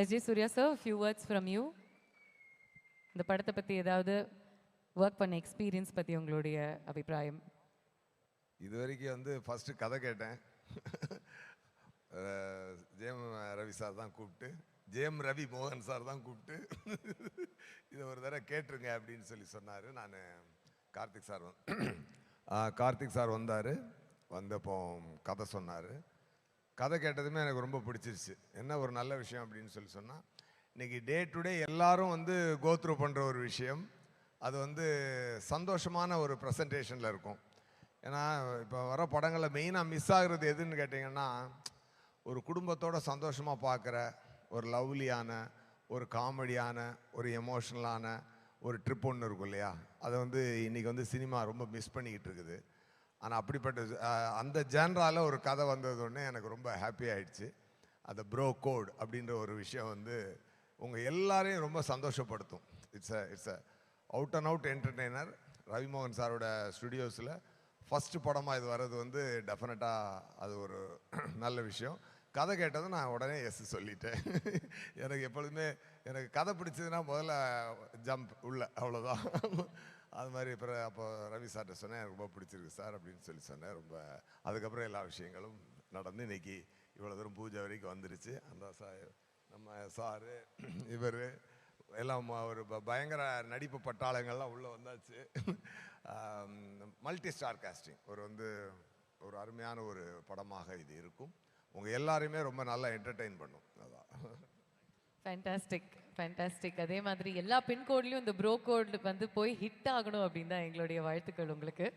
S G Surya sir few words from you இந்த படத்தை பற்றி ஏதாவது ஒர்க் பண்ண எக்ஸ்பீரியன்ஸ் பற்றி உங்களுடைய அபிப்பிராயம்? இது வரைக்கும் வந்து ஃபஸ்ட்டு கதை கேட்டேன். அஹ் ஜெயம் ரவி சார் தான் கூப்பிட்டு ஜெயம் ரவி மோகன் சார் தான் கூப்பிட்டு இதை ஒரு தடவை கேட்டுருங்க அப்படின்னு சொல்லி சொன்னார். நான் கார்த்திக் சார் கார்த்திக் சார் வந்தார். வந்தப்போ கதை சொன்னார். கதை கேட்டதுமே எனக்கு ரொம்ப பிடிச்சிருச்சு. என்ன ஒரு நல்ல விஷயம் அப்படின்னு சொல்லி சொன்னால் இன்னைக்கு டே டு டே எல்லாரும் வந்து கோத்ரூ பண்ணுற ஒரு விஷயம். அது வந்து சந்தோஷமான ஒரு ப்ரெசன்டேஷனில் இருக்கும். ஏன்னா இப்போ வர படங்களில் மெயினாக மிஸ் ஆகுறது எதுன்னு கேட்டிங்கன்னா ஒரு குடும்பத்தோட சந்தோஷமாக பார்க்குற ஒரு லவ்லியான ஒரு காமெடியான ஒரு எமோஷ்னலான ஒரு ட்ரிப் ஒன்று இருக்கும் இல்லையா? அதை வந்து இன்றைக்கி வந்து சினிமா ரொம்ப மிஸ் பண்ணிக்கிட்டு இருக்குது. ஆனால் அப்படிப்பட்ட அந்த ஜேன்ரால ஒரு கதை வந்தது எனக்கு ரொம்ப ஹாப்பி ஆயிடுச்சு. அந்த ப்ரோ கோட் அப்படின்ற ஒரு விஷயம் வந்து உங்கள் எல்லாரையும் ரொம்ப சந்தோஷப்படுத்தும். It's a it's a out and out entertainer Ravi Mohan சாரோட ஸ்டுடியோஸில் ஃபஸ்ட்டு படமாக இது வர்றது வந்து டெஃபினட்டாக அது ஒரு நல்ல விஷயம். கதை கேட்டதும் நான் உடனே எஸ் சொல்லிட்டேன். எனக்கு எப்பொழுதுமே எனக்கு கதை பிடிச்சதுன்னா முதல்ல ஜம்ப் உள்ள அவ்வளோதான் அது மாதிரி அப்புறம் அப்போ ரவி சார்கிட்ட சொன்னேன் எனக்கு ரொம்ப பிடிச்சிருக்கு சார் அப்படின்னு சொல்லி சொன்னேன். ரொம்ப அதுக்கப்புறம் எல்லா விஷயங்களும் நடந்து இன்னைக்கு இவ்வளோ தூரம் பூஜை வரைக்கும் வந்துருச்சு. அந்த சார் நம்ம சாரு இவர் எல்லாம் ஒரு ப- பயங்கர நடிப்பு பட்டாளங்கள்லாம் உள்ளே வந்தாச்சு. Multi star casting. ஒரு வந்து ஒரு அருமையான ஒரு படமாக இது இருக்கும். உங்கள் எல்லாருமே ரொம்ப நல்லா என்டர்டெயின் பண்ணும். அதான். ஃபேண்டாஸ்டிக் ஃபேண்டாஸ்டிக் அதே மாதிரி எல்லா பின்கோட்லேயும் இந்த ப்ரோ கோட் வந்து போய் ஹிட் ஆகணும் அப்படின்னு தான் எங்களுடைய வாழ்த்துக்கள் உங்களுக்கு.